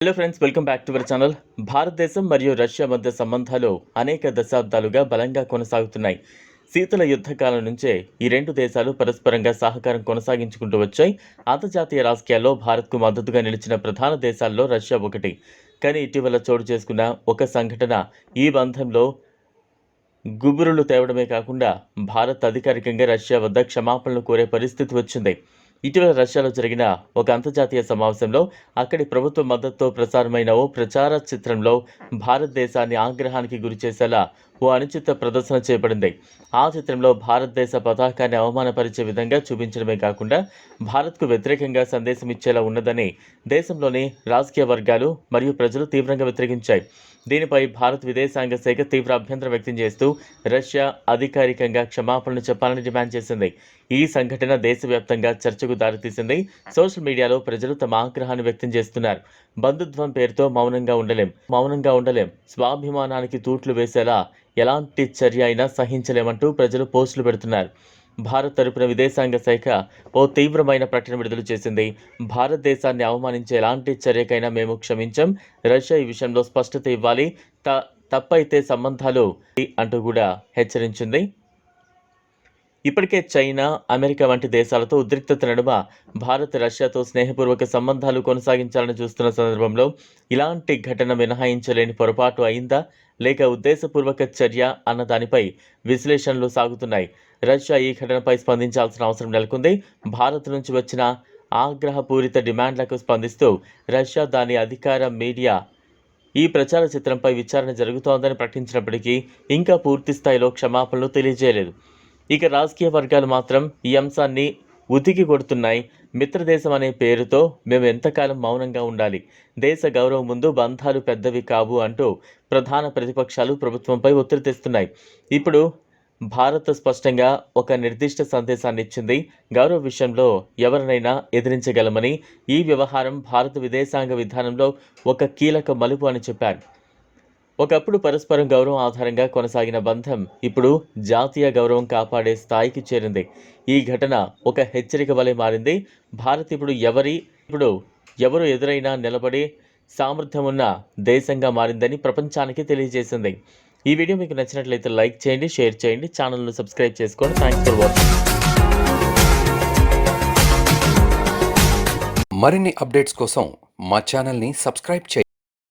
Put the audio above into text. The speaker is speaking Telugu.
Hello friends welcome back to our channel భారతదేశం మరియు రష్యా మధ్య సంబంధాలు అనేక దశాబ్దాలుగా బలంగా కొనసాగుతున్నాయి. శీతల యుద్ధకాలం నుంచే ఈ రెండు దేశాలు పరస్పరంగా సహకారం కొనసాగించుకుంటూ వచ్చాయి. అంతర్జాతీయ రాజకీయాల్లో భారత్కు మద్దతుగా నిలిచిన ప్రధాన దేశాల్లో రష్యా ఒకటి. కానీ ఇటీవల చోటు చేసుకున్న ఒక సంఘటన ఈ బంధంలో గుబురులు తేవడమే కాకుండా భారత్ అధికారికంగా రష్యా వద్ద క్షమాపణలు కోరే పరిస్థితి వచ్చింది. ఇటీవల రష్యాలో జరిగిన ఒక అంతర్జాతీయ సమావేశంలో అక్కడి ప్రభుత్వ మద్దతుతో ప్రసారమైన ఓ ప్రచార చిత్రంలో భారతదేశాన్ని ఆగ్రహానికి గురిచేసేలా ఓ అనుచిత ప్రదర్శన చేపడింది. ఆ చిత్రంలో భారతదేశ పతాకాన్ని అవమానపరిచే విధంగా చూపించడమే కాకుండా భారత్కు వ్యతిరేకంగా సందేశం ఇచ్చేలా ఉన్నదని దేశంలోని రాజకీయ వర్గాలు మరియు ప్రజలు తీవ్రంగా వ్యతిరేకించాయి. దీనిపై భారత్ విదేశాంగ శాఖ తీవ్ర అభ్యంతరం వ్యక్తం చేస్తూ రష్యా అధికారికంగా క్షమాపణలు చెప్పాలని డిమాండ్ చేసింది. ఈ సంఘటన దేశవ్యాప్తంగా చర్చకు దారితీసింది. సోషల్ మీడియాలో ప్రజలు తమ ఆగ్రహాన్ని వ్యక్తం చేస్తున్నారు. బంధుత్వం పేరుతో మౌనంగా ఉండలేం. మౌనంగా ఉండలేం. స్వాభిమానానికి తూట్లు వేసేలా ఎలాంటి చర్య అయినా సహించలేమంటూ ప్రజలు పోస్టులు పెడుతున్నారు. భారత్ తరపున విదేశాంగ శాఖ ఓ తీవ్రమైన ప్రకటన విడుదల చేసింది. భారతదేశాన్ని అవమానించే ఎలాంటి చర్యకైనా మేము క్షమించం. రష్యా ఈ విషయంలో స్పష్టత ఇవ్వాలి. త తప్పైతే సంబంధాలు అంటూ కూడా హెచ్చరించింది. ఇప్పటికే చైనా అమెరికా వంటి దేశాలతో ఉద్రిక్తత నడుమ భారత్ రష్యాతో స్నేహపూర్వక సంబంధాలు కొనసాగించాలని చూస్తున్న సందర్భంలో ఇలాంటి ఘటన మినహాయించలేని పొరపాటు అయిందా? లేక ఉద్దేశపూర్వక చర్య అన్న దానిపై విశ్లేషణలు సాగుతున్నాయి. రష్యా ఈ ఘటనపై స్పందించాల్సిన అవసరం నెలకొంది. భారత్ నుంచి వచ్చిన ఆగ్రహపూరిత డిమాండ్లకు స్పందిస్తూ రష్యా దాని అధికార మీడియా ఈ ప్రచార చిత్రంపై విచారణ జరుగుతోందని ప్రకటించినప్పటికీ ఇంకా పూర్తి స్థాయిలో క్షమాపణలు తెలియజేయలేదు. ఇక రాజకీయ వర్గాలు మాత్రం ఈ అంశాన్ని ఉతికి కొడుతున్నాయి. మిత్రదేశం అనే పేరుతో మేము ఎంతకాలం మౌనంగా ఉండాలి? దేశ గౌరవం ముందు బంధాలు పెద్దవి కావు అంటూ ప్రధాన ప్రతిపక్షాలు ప్రభుత్వంపై ఒత్తిడి తెస్తున్నాయి. ఇప్పుడు భారత్ స్పష్టంగా ఒక నిర్దిష్ట సందేశాన్ని ఇచ్చింది. గౌరవ విషయంలో ఎవరినైనా ఎదిరించగలమని ఈ వ్యవహారం భారత విదేశాంగ విధానంలో ఒక కీలక మలుపు అని చెప్పారు. ఒకప్పుడు పరస్పరం గౌరవం ఆధారంగా కొనసాగిన బంధం ఇప్పుడు జాతీయ గౌరవం కాపాడే స్థాయికి చేరింది. ఈ ఘటన ఒక హెచ్చరిక వలె మారింది. భారత్ ఇప్పుడు ఎవరి ఇప్పుడు ఎవరు ఎదురైనా నిలబడి సామర్థ్యం ఉన్న దేశంగా మారిందని ప్రపంచానికి తెలియజేసింది. ఈ వీడియో మీకు నచ్చినట్లయితే లైక్ చేయండి షేర్ చేయండి ఛానల్ను సబ్స్క్రైబ్ చేసుకోండి. థ్యాంక్స్ ఫర్ వాచింగ్ మరిన్ని అప్డేట్స్ కోసం మా ఛానల్ని సబ్స్క్రైబ్ చేయండి.